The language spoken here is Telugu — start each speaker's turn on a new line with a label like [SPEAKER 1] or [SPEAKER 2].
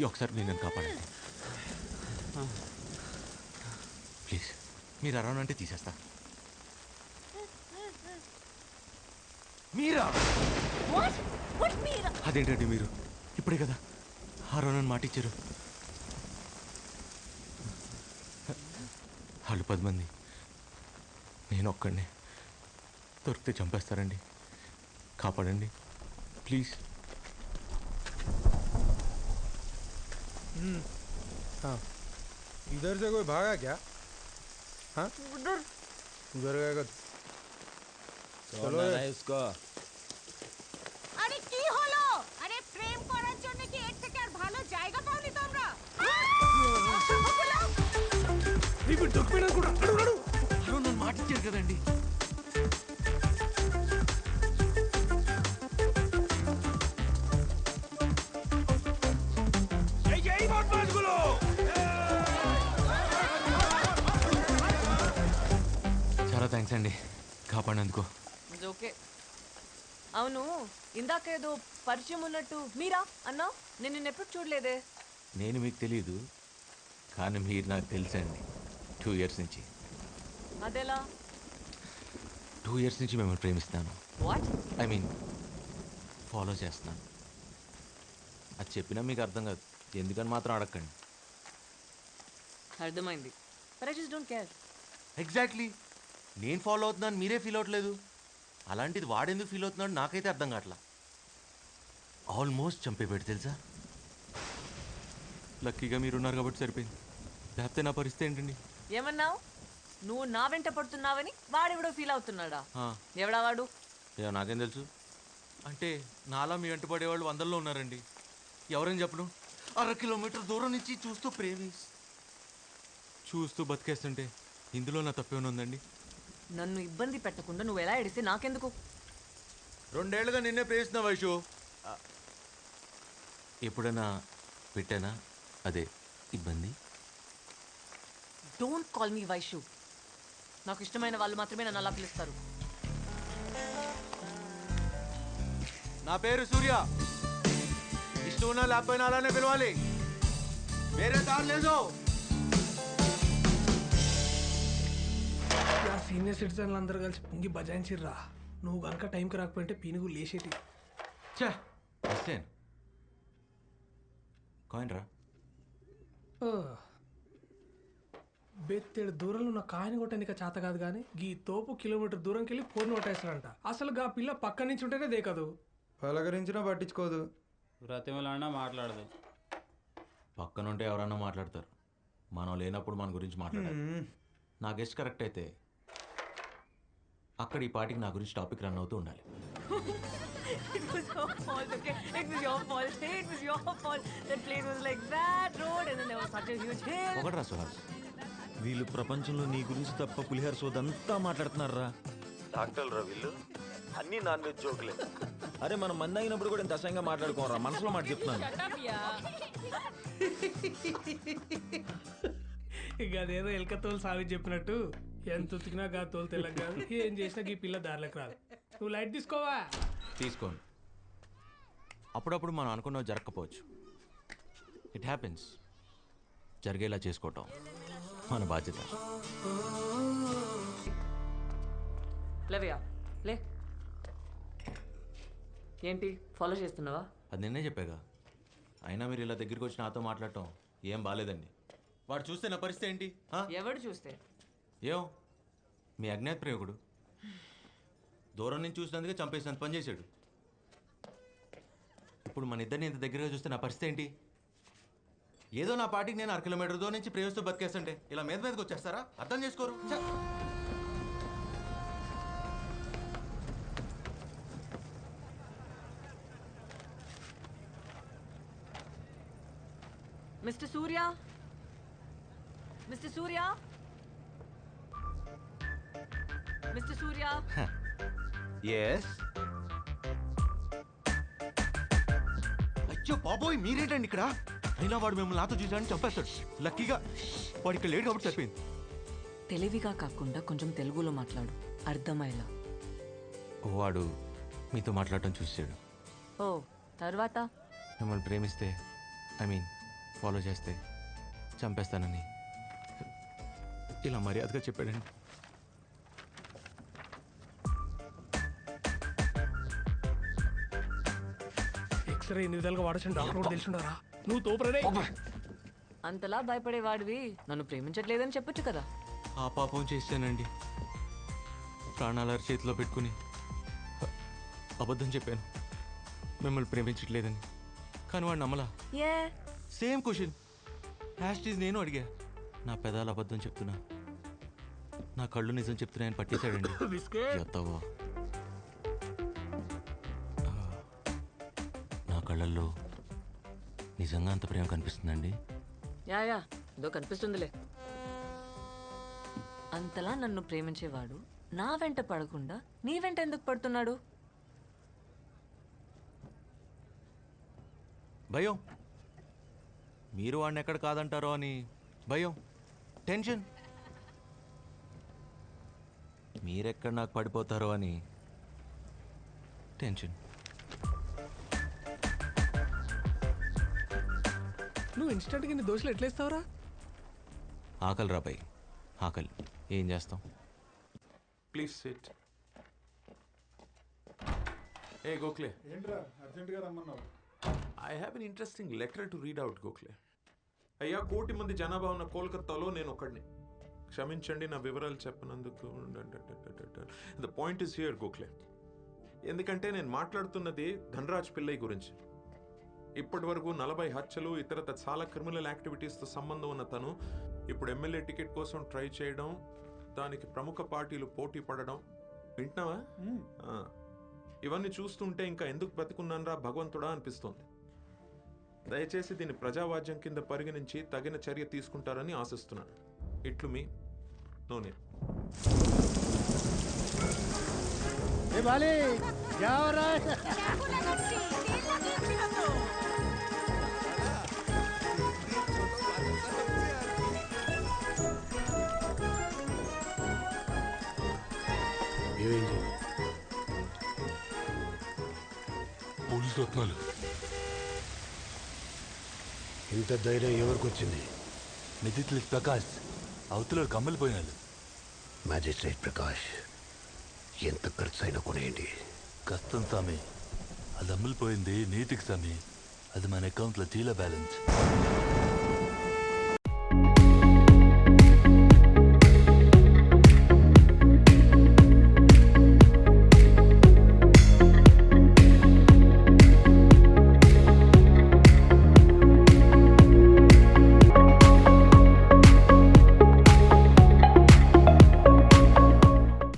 [SPEAKER 1] ఈ ఒకసారి నేను కాపాడండి. ప్లీజ్ మీరు అరవన్ అంటే తీసేస్తా. మీరా? అదేంటండి మీరు? ఇప్పుడే కదా. అరవన్ మాట ఇచ్చారు వాళ్ళు పది మంది. నేను ఒక్కడిని. దొరికితే చంపేస్తారండి. కాపాడండి. ప్లీజ్
[SPEAKER 2] हाँ इधर से कोई भागा क्या हाँ उधर उधर गया चलो रे इसको
[SPEAKER 3] আরে কি হলো আরে প্রেম করার জন্য কি এর থেকে আর ভালো জায়গা পাওনি তোমরা
[SPEAKER 1] আহ! ওকে লাও। রিবন টুকবে না কোড়া చాలా థ్యాంక్స్ అండి. కాపాడినందుకు.
[SPEAKER 4] ఓకే అవును ఇందాక ఏదో పరిచయం ఉన్నట్టు మీరా అన్నా? నేను నిన్న ఎప్పుడు చూడలేదే?
[SPEAKER 1] నేను మీకు తెలియదు కానీ మీరు నాకు తెలుసండి. టూ ఇయర్స్ నుంచి.
[SPEAKER 4] అదెలా?
[SPEAKER 1] టూ ఇయర్స్ నుంచి మిమ్మల్ని ప్రేమిస్తాను.
[SPEAKER 4] వాట్
[SPEAKER 1] ఐ మీన్ ఫాలో చేస్తున్నాను అది చెప్పినా మీకు అర్థం కాదు. ఎందుకని మాత్రం అడగండి
[SPEAKER 4] అర్థమైంది. But I just don't care
[SPEAKER 1] exactly నేను ఫాలో అవుతున్నాను మీరే ఫీల్ అవ్వట్లేదు. అలాంటిది వాడెందుకు ఫీల్ అవుతున్నాడు నాకైతే అర్థం కావట్లా. ఆల్మోస్ట్ చంపేపెట్టి తెలుసా? లక్కీగా మీరున్నారు కాబట్టి సరిపోయింది. లేకపోతే నా పరిస్థితి ఏంటండి?
[SPEAKER 4] ఏమన్నావు? నువ్వు నా వెంట పడుతున్నావని వాడెవడో ఫీల్ అవుతున్నాడా? ఎవడా వాడు?
[SPEAKER 1] ఏమో నాకేం తెలుసు. అంటే నాలా మీ వెంట పడేవాళ్ళు వందల్లో ఉన్నారండి. ఎవరని చెప్పను? అర కిలోమీటర్ దూరం నుంచి చూస్తూ ప్రేమిస్. చూస్తూ బతికేస్తుంటే ఇందులో నా తప్పేమైనా ఉందండి?
[SPEAKER 4] నన్ను ఇబ్బంది పెట్టకుండా నువ్వు ఎలా ఎడిస్తే నాకెందుకు?
[SPEAKER 1] రెండేళ్ళుగా నిన్నే ప్రేమిస్తున్నా వైషు. ఎప్పుడైనా పెట్టానా? అదే ఇబ్బంది?
[SPEAKER 4] Don't call me Vaishu. నాకు ఇష్టమైన వాళ్ళు మాత్రమే నన్ను అలా పిలుస్తారు.
[SPEAKER 1] నా పేరు సూర్య. ఇష్టం ఉన్నా లేకపోయినా అలానే పిలవాలి. వేరే దారి లేదు.
[SPEAKER 5] సీనియర్ సిటిజన్లు అందరూ కలిసి పొంగి బజాయించిర్రా నువ్వు కనుక టైంకి రాకపోయింటే పీనుగు లేచేటి.
[SPEAKER 1] చా వస్తేన్ కాయిన్ రా.
[SPEAKER 5] ఓ. బెత్తేడు దూరంలో ఉన్న కాయని కొట్టనిక చేత కాదు కానీ గీ తోపు కిలోమీటర్ దూరంకి వెళ్ళి ఫోన్ కొట్టేస్తాడంట. అసలు గా పిల్ల పక్క నుంచి ఉంటేనే దేకదు
[SPEAKER 2] పలకరించినా పట్టించుకోదు.
[SPEAKER 6] బ్రతిమలాడినా మాట్లాడదు.
[SPEAKER 1] పక్కన ఉంటే ఎవరన్నా మాట్లాడతారు. మనం లేనప్పుడు మన గురించి మాట్లాడాలి. నా గెస్ట్ కరెక్ట్ అయితే అక్కడ ఈ పాటికి నా గురించి టాపిక్ రన్ అవుతూ ఉండాలి.
[SPEAKER 4] It was your fault, okay? It was your fault. Hey, it was your fault. That place was like that road, and then there was such a huge hill.
[SPEAKER 1] ఒకటి రా సుహాస్.
[SPEAKER 7] వీళ్ళు ప్రపంచంలో నీ గురించి తప్ప పులిహార సోదంతా మాట్లాడుతున్నారా డాక్టర్లు రా వీళ్ళు. అన్ని నాన్ వెజ్ జోకులే. అరే మనం మంది అయినప్పుడు కూడా ఇంత అసహ్యంగా మాట్లాడుకోరా మనసులో మాట చెప్తున్నాను.
[SPEAKER 5] ఇక అదేదో ఎలక తోలు సావి చెప్పినట్టు. ఎంత ఉతికినా గా తోలు తెల్లగా కాదు. ఏం చేసినా గీ పిల్ల దారిలోకి రాదు. నువ్వు లైట్ తీసుకోవా?
[SPEAKER 1] తీసుకోండి అప్పుడప్పుడు మనం అనుకున్నవి జరగకపోవచ్చు. ఇట్ హ్యాపెన్స్ జరిగేలా చేసుకోవటం మన బాధ్యత.
[SPEAKER 4] లేవయ్యా లే. ఏంటి ఫాలో చేస్తున్నావా?
[SPEAKER 1] అది నిన్నే చెప్పాగా. అయినా మీరు ఇలా దగ్గరికి వచ్చి నాతో మాట్లాడటం ఏం బాగాలేదండి వాడు చూస్తే నా పరిస్థితి ఏంటి? ఆ?
[SPEAKER 4] ఎవడు చూస్తే?
[SPEAKER 1] ఏం మీ అజ్ఞాత ప్రయోగుడు. దూరం నుంచి చూసినందుకే చంపేసినంత పని చేశాడు. ఇప్పుడు మన ఇద్దరిని ఇంత దగ్గరగా చూస్తే నా పరిస్థితి ఏంటి? ఏదో నా పాటికి నేను అర కిలోమీటర్ దూరం నుంచి ప్రేమిస్తూ బతికేస్తుంటే ఇలా మీద మీదకి వచ్చేస్తారా? అర్థం చేసుకోరు.
[SPEAKER 4] Mister Surya? Mister Surya? Mister Surya?
[SPEAKER 7] Yes
[SPEAKER 1] అయ్యో బాబోయ్ మీరేంటండి ఇక్కడ? అయినా వాడు మిమ్మల్ని నాతో చూసాడని చంపేస్తాడు. లక్కీగా వాడు ఇక్కడ లేడు కాబట్టి సరిపోయింది.
[SPEAKER 4] తెలివిగా కాకుండా కొంచెం తెలుగులో మాట్లాడు. అర్థమయ్యేలా.
[SPEAKER 1] వాడు మీతో మాట్లాడటం చూసాడు
[SPEAKER 4] ఓ తర్వాత?
[SPEAKER 1] మిమ్మల్ని ప్రేమిస్తే ఐ మీన్ ఫాలో చేస్తే చంపేస్తానని. ఇలా మర్యాదగా చెప్పాడండి.
[SPEAKER 5] ఎక్స్రే ఎన్ని విధాలుగా వాడచ్చు డాక్టర్ కూడా తెలిసిండారా? నువ్వు తోపరే
[SPEAKER 4] అంతలా భయపడేవాడివి. నన్ను ప్రేమించట్లేదని చెప్పొచ్చు కదా.
[SPEAKER 1] ఆ పాపం చేశానండి. ప్రాణాల చేతిలో పెట్టుకుని అబద్ధం చెప్పాను. మిమ్మల్ని ప్రేమించట్లేదని. కానీ వాడు నమ్మలా. Same question. హ్యాష్ నేను అడిగా. నా పెదాలు అబద్ధం చెప్తున్నా. నా కళ్ళు నిజం చెప్తున్నాయని పట్టేశాడండి. కళ్ళల్లో నిజంగా అంత ప్రేమ కనిపిస్తుందండి?
[SPEAKER 4] Yeah yeah. ఏదో కనిపిస్తుందిలే. అంతలా నన్ను ప్రేమించేవాడు నా వెంట పడకుండా నీ వెంట ఎందుకు పడుతున్నాడు?
[SPEAKER 1] భయం. మీరు వాడిని ఎక్కడ కాదంటారో అని భయం. టెన్షన్. మీరెక్కడ నాకు పడిపోతారో అని టెన్షన్.
[SPEAKER 5] నువ్వు ఇన్స్టెంట్గా నీ దోశలు ఎట్లేస్తావురా?
[SPEAKER 1] ఆకలి రాబాయి ఆకలి. ఏం చేస్తాం?
[SPEAKER 8] ప్లీజ్ సిట్ ఏ గోఖలే
[SPEAKER 2] ఏంట్రా? అర్జెంటుగా రమ్మన్నావు.
[SPEAKER 8] I have an interesting letter to read out Gokhale అయ్యా కోటి మంది జనాభా ఉన్న కోల్కతాలో నేను ఒకడిని. క్షమించండి నా వివరాలు చెప్పనందుకు. The point is here Gokhale ఎందుకంటే నేను మాట్లాడుతున్నది ధనరాజ్ పిల్లయ్య గురించి. ఇప్పటి వరకు నలభై హత్యలు ఇతరత చాలా క్రిమినల్ యాక్టివిటీస్తో సంబంధం ఉన్న తను ఇప్పుడు ఎమ్మెల్యే టికెట్ కోసం ట్రై చేయడం దానికి ప్రముఖ పార్టీలు పోటీ పడడం. వింటున్నావా? ఆ. ఇవన్నీ చూస్తుంటే ఇంకా ఎందుకు బ్రతికున్నానరా భగవంతుడా అనిపిస్తోంది. దయచేసి దీన్ని ప్రజావాజ్యం కింద పరిగణించి తగిన చర్య తీసుకుంటారని ఆశిస్తున్నాను. ఇట్లు మీ నూనె
[SPEAKER 2] ఏ బాలి!
[SPEAKER 9] రత్నాలు ఇంత ధైర్యం ఎవరికి వచ్చింది
[SPEAKER 10] మెజిస్ట్రేట్ ప్రకాష్. అవతల కమ్మలిపోయినాడు
[SPEAKER 9] మ్యాజిస్ట్రేట్ ప్రకాష్ ఎంత ఖర్చు అయినా కొనేయండి.
[SPEAKER 10] కష్టం స్వామి అది అమ్ములిపోయింది నీతికి స్వామి అది మన అకౌంట్లో జీలో బ్యాలెన్స్.